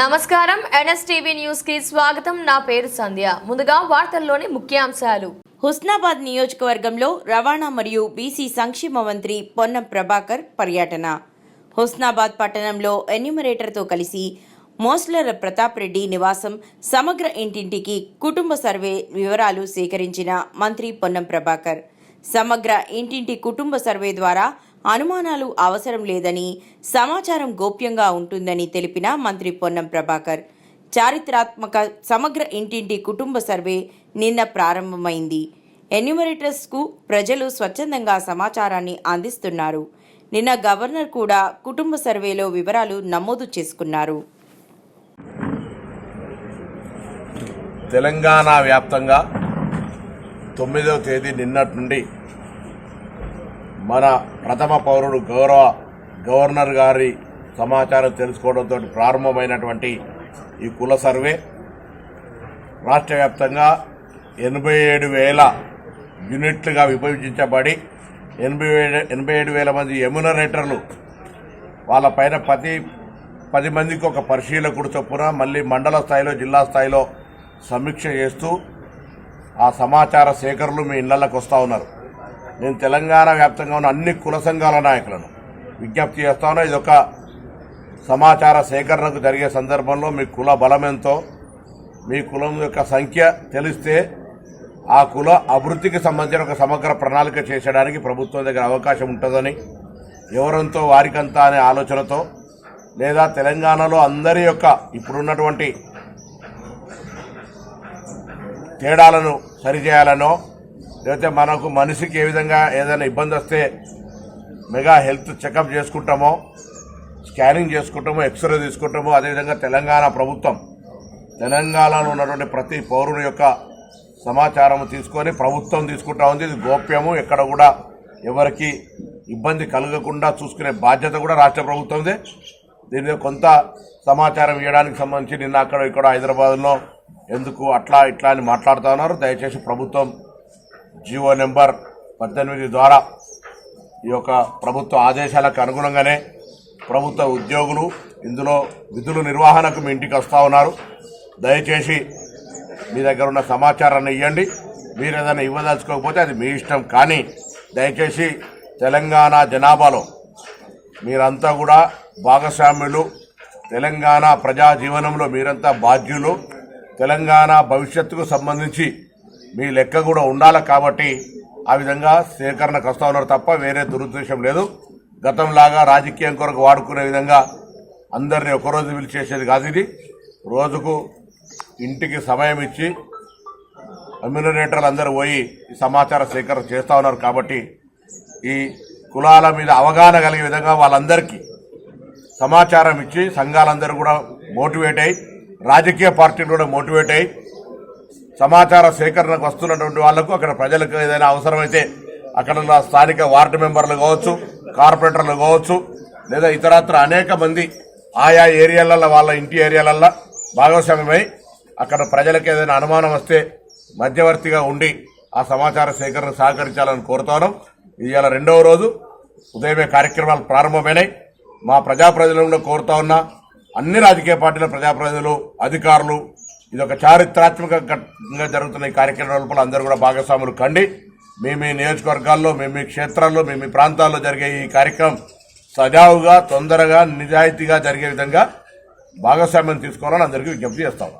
నమస్కారం. ఎన్ఎస్టీవీ న్యూస్కి స్వాగతం. నా పేరు సంధ్య. ముందుగా వార్తల్లోని ముఖ్యాంశాలు. హుస్నాబాద్ నియోజకవర్గంలో రవాణా మరియు బీసీ సంక్షేమ మంత్రి పొన్నం ప్రభాకర్ పర్యటన. హుస్నాబాద్ పట్టణంలో ఎన్యూమరేటర్తో కలిసి మోస్లర్ ప్రతాప్ రెడ్డి నివాసం సమగ్ర ఇంటింటికి కుటుంబ సర్వే వివరాలు సేకరించిన మంత్రి పొన్నం ప్రభాకర్. సమగ్ర ఇంటింటి కుటుంబ సర్వే ద్వారా అనుమానాలు అవసరం లేదని సమాచారం గోప్యంగా ఉంటుందని తెలిపిన మంత్రి పొన్నం ప్రభాకర్. చారిత్రాత్మక సమగ్ర ఇంటింటి కుటుంబ సర్వే నిన్న ప్రారంభమైంది. ఎన్యూమరేటర్స్కు ప్రజలు స్వచ్ఛందంగా సమాచారాన్ని అందిస్తున్నారు. నిన్న గవర్నర్ కూడా కుటుంబ సర్వేలో వివరాలు నమోదు చేసుకున్నారు. తెలంగాణ వ్యాప్తంగా తొమ్మిదవ తేదీ నిన్నటి నుండి మన ప్రథమ పౌరుడు గౌరవ గవర్నర్ గారి సమాచారం తెలుసుకోవడంతో ప్రారంభమైనటువంటి ఈ కుల సర్వే. రాష్ట్ర వ్యాప్తంగా ఎనభై ఏడు వేల యూనిట్లుగా విభజించబడి ఎనభై ఏడు ఎనభై ఏడు వేల మంది ఎమ్యునరేటర్లు వాళ్ళపైన ప్రతి పది మందికి ఒక పరిశీలకుడు చొప్పున మళ్ళీ మండల స్థాయిలో జిల్లా స్థాయిలో సమీక్ష చేస్తూ ఆ సమాచార సేకరణలు మీ ఇళ్ళకు వస్తూ ఉన్నారు. నేను తెలంగాణ వ్యాప్తంగా ఉన్న అన్ని కుల సంఘాల నాయకులను విజ్ఞప్తి చేస్తాను. ఇది ఒక సమాచార సేకరణకు జరిగే సందర్భంలో మీ కుల బలం ఎంతో మీ కులం యొక్క సంఖ్య తెలిస్తే ఆ కుల అభివృద్ధికి సంబంధించిన ఒక సమగ్ర ప్రణాళిక చేసడానికి ప్రభుత్వం దగ్గర అవకాశం ఉంటుందని ఎవరంతో వారికంతా అనే ఆలోచనతో లేదా తెలంగాణలో అందరి యొక్క ఇప్పుడున్నటువంటి తేడాలను సరిచేయాలనో లేకపోతే మనకు మనిషికి ఏ విధంగా ఏదైనా ఇబ్బంది వస్తే మెగా హెల్త్ చెకప్ చేసుకుంటామో స్కానింగ్ చేసుకుంటామో ఎక్స్రే తీసుకుంటామో అదేవిధంగా తెలంగాణ ప్రభుత్వం తెలంగాణలో ఉన్నటువంటి ప్రతి పౌరుని యొక్క సమాచారం తీసుకొని ప్రభుత్వం తీసుకుంటా ఉంది. ఇది గోప్యము. ఎక్కడ కూడా ఎవరికి ఇబ్బంది కలగకుండా చూసుకునే బాధ్యత కూడా రాష్ట్ర ప్రభుత్వందే దీని మీద కొంత సమాచారం ఇవ్వడానికి సంబంధించి నిన్న అక్కడ ఇక్కడ హైదరాబాద్లో ఎందుకు అట్లా ఇట్లా అని మాట్లాడుతూ ఉన్నారు. దయచేసి ప్రభుత్వం జీవో నెంబర్ పద్దెనిమిది ద్వారా ఈ యొక్క ప్రభుత్వ ఆదేశాలకు అనుగుణంగానే ప్రభుత్వ ఉద్యోగులు ఇందులో విధుల నిర్వహణకు మీ ఇంటికి వస్తూ ఉన్నారు. దయచేసి మీ దగ్గర ఉన్న సమాచారాన్ని ఇవ్వండి మీరు ఏదైనా ఇవ్వదలుచుకోకపోతే అది మీ ఇష్టం కానీ దయచేసి తెలంగాణ జనాభాలో మీరంతా కూడా భాగస్వామ్యులు తెలంగాణ ప్రజా జీవనంలో మీరంతా బాధ్యులు తెలంగాణ భవిష్యత్తుకు సంబంధించి మీ లెక్క కూడా ఉండాలి కాబట్టి ఆ విధంగా సేకరణకు వస్తా ఉన్నారు తప్ప వేరే దురుద్దేశం లేదు. గతంలాగా రాజకీయం కొరకు వాడుకునే విధంగా అందరినీ ఒకరోజు పిలిచేసేది కాదు ఇది. రోజుకు ఇంటికి సమయం ఇచ్చి అమ్యూనరేటర్లు అందరూ పోయి ఈ సమాచార సేకరణ చేస్తూ ఉన్నారు కాబట్టి ఈ కులాల మీద అవగాహన కలిగే విధంగా వాళ్ళందరికీ సమాచారం ఇచ్చి సంఘాలందరూ కూడా మోటివేట్ అయ్యి రాజకీయ పార్టీలు కూడా మోటివేట్ అయ్యి సమాచార సేకరణకు వస్తున్నటువంటి వాళ్ళకు అక్కడ ప్రజలకు ఏదైనా అవసరమైతే అక్కడ స్థానిక వార్డు మెంబర్లు కావచ్చు కార్పొరేటర్లు కావచ్చు లేదా ఇతరత్ర అనేక మంది ఆయా ఏరియాలలో వాళ్ళ ఇంటి ఏరియాలల్లో భాగస్వామ్యమై అక్కడ ప్రజలకు ఏదైనా అనుమానం వస్తే మధ్యవర్తిగా ఉండి ఆ సమాచార సేకరణ సహకరించాలని కోరుతాను. ఇవాళ రెండవ రోజు ఉదయమే కార్యక్రమాలు ప్రారంభమైనాయి. మా ప్రజాప్రతినిధులను కోరుతా ఉన్నా అన్ని రాజకీయ పార్టీల ప్రజాప్రతినిధులు అధికారులు ఇది ఒక చారిత్రాత్మకంగా జరుగుతున్న ఈ కార్యక్రమం లోపల అందరూ కూడా భాగస్వాములు కండి. మీ మీ నియోజకవర్గాల్లో మీ మీ క్షేత్రాల్లో మీ మీ ప్రాంతాల్లో జరిగే ఈ కార్యక్రమం సజావుగా తొందరగా నిజాయితీగా జరిగే విధంగా భాగస్వామ్యం తీసుకోవాలని అందరికీ విజ్ఞప్తి చేస్తాము